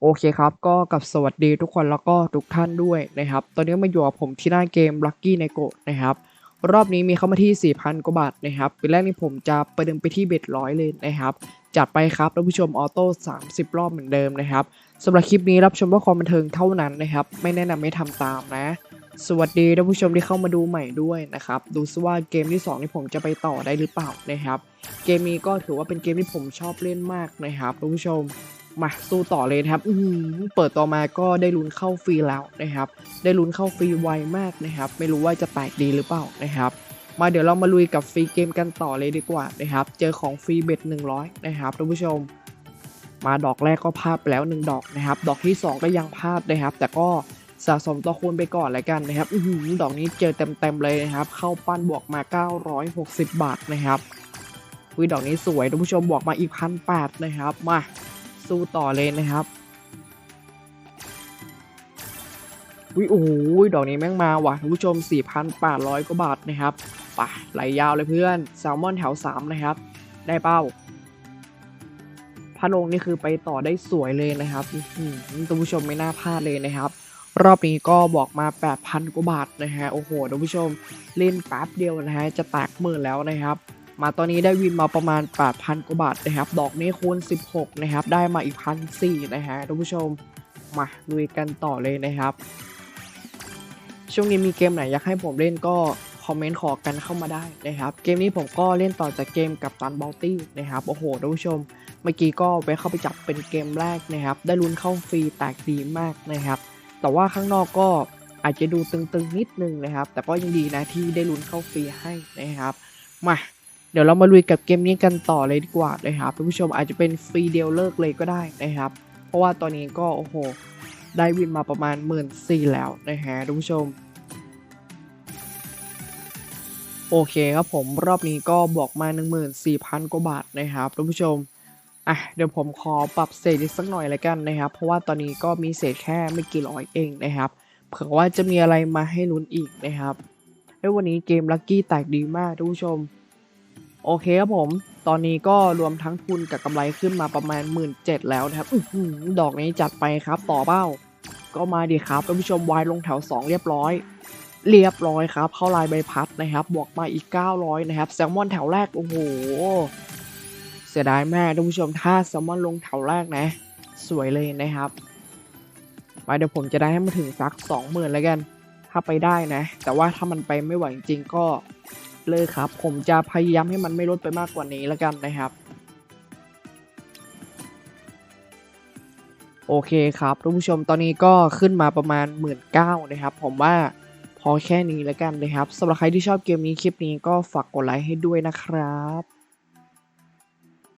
โอเคครับ ก็กับสวัสดีทุกคนแล้วก็ทุกท่านด้วยนะครับ ตอนนี้มาอยู่กับผมที่หน้าเกม Lucky n e g o นะครับ รอบนี้มีเข้ามาที่ 4,000 กว่าบาทนะครับเป็นแรกนี้ผมจะประเดิมไปที่เบ็ดร้อยเลยนะครับ จัดไปครับท่านผู้ชมออโต้ 30 รอบเหมือนเดิมนะครับสำหรับคลิปนี้รับชมเพื่อความบันเทิงเท่านั้นนะครับ ไม่แนะนำให้ทำตามนะ สวัสดีท่านผู้ชมที่เข้ามาดูใหม่ด้วยนะครับ ดูซิว่าเกมที่สองนี่ผมจะไปต่อได้หรือเปล่านะครับ เกมนี้ก็ถือว่าเป็นเกมที่ผมชอบเล่นมากนะครับท่านผู้ชม มาสู้ต่อเลยนะครับอืเปิดต่อมาก็ได้ลุ้นเข้าฟรีแล้วนะครับ ได้ลุ้นเข้าฟรีไวมากนะครับ ไม่รู้ว่าจะแตกดีหรือเปล่านะครับ มาเดี๋ยวเรามาลุยกับฟรีเกมกันต่อเลยดีกว่านะครับ เจอของฟรีเบ็ด100 นะครับท่านผู้ชม มาดอกแรกก็พลาดแล้ว 1 ดอกนะครับ ดอกที่ 2 ก็ยังพลาดนะครับ แต่ก็สะสมต่อคูณไปก่อนแล้วกันนะครับอือหือดอกนี้เจอเต็มๆเลยนะครับ เข้าปั้นบวกมา 960 บาทนะครับวิดอกนี้สวยท่านผู้ชมบวกมาอีกพันแปดนะครับ มา สู้ต่อเลยนะครับวิโอ้โหดอกนี้แม่งมาว่ะท่านผู้ชม 4,800 กว่าบาทนะครับไปไหลยาวเลยเพื่อนแซลมอนแถว 3 นะครับ ได้เป้าพระลงนี่คือไปต่อได้สวยเลยนะครับท่านผู้ชมไม่น่าพลาดเลยนะครับ รอบนี้ก็บอกมา 8,000 กว่าบาทนะฮะ โอ้โหท่านผู้ชมเล่นแป๊บเดียวนะฮะ จะแตกหมื่นแล้วนะครับ มาตอนนี้ได้วินมาประมาณ 8,000กว่าบาทนะครับ ดอกนี้คูณ 16 นะครับ ได้มาอีกพันสี่นะฮะท่านผู้ชม มาลุยกันต่อเลยนะครับ ช่วงนี้มีเกมไหนอยากให้ผมเล่นก็คอมเมนต์ขอกันเข้ามาได้นะครับ เกมนี้ผมก็เล่นต่อจากเกมกับตันบอลตี้นะครับ โอ้โหท่านผู้ชม เมื่อกี้ก็ไปเข้าไปจับเป็นเกมแรกนะครับ ได้ลุ้นเข้าฟรีแตกดีมากนะครับ แต่ว่าข้างนอกก็อาจจะดูตึงๆนิดนึงนะครับ แต่ก็ยังดีนะที่ได้ลุ้นเข้าฟรีให้นะครับ มา เดี๋ยวเรามาลุยกับเกมนี้กันต่อเลยดีกว่านะครับท่านผู้ชมอาจจะเป็นฟรีเดียวเลิกเลยก็ได้นะครับ เพราะว่าตอนนี้ก็โอ้โหได้วินมาประมาณ1 4ื่นแล้วนะฮะท่านผู้ชม โอเคครับผมรอบนี้ก็บอกมา 14,000 กว่าบาทนะครับท่านผู้ชมอะเดี๋ยวผมขอปรับเศษอีกสักหน่อยแล้วกันนะครับ เพราะว่าตอนนี้ก็มีเศษแค่ไม่กี่ร้อยเองนะครับเผื่อว่าจะมีอะไรมาให้ลุ้นอีกนะครับไอ้ยวันนี้เกมลัคกี้แตกดีมากท่านผู้ชม โอเคครับผม ตอนนี้ก็รวมทั้งทุนกับกำไรขึ้นมาประมาณ 1 7ื่นแล้วนะครับอดอกนี้จัดไปครับ ต่อเป้า ก็มาดีครับท่านผู้ชมวายลงแถว 2 เรียบร้อย เรียบร้อยครับ เข้าลายใบพัดนะครับ บวกมาอีก 900 นะครับ แซลมอนแถวแรก โอ้โห เสียดายมากท่านผู้ชม ถ้าแซลมอนลงแถวแรกนะ สวยเลยนะครับมาเดี๋ยวผมจะได้ให้มาถึงสัก 20,000แล้วกัน ถ้าไปได้นะ แต่ว่าถ้ามันไปไม่ไหวจริงก็ เลยครับ ผมจะพยายามให้มันไม่ลดไปมากกว่านี้แล้วกันนะครับ โอเคครับท่านผู้ชมตอนนี้ก็ขึ้นมาประมาณ 1 9ื่นนะครับ ผมว่าพอแค่นี้แล้วกันนะครับสำหรับใครที่ชอบเกมนี้คลิปนี้ก็ฝากกดไลค์ให้ด้วยนะครับ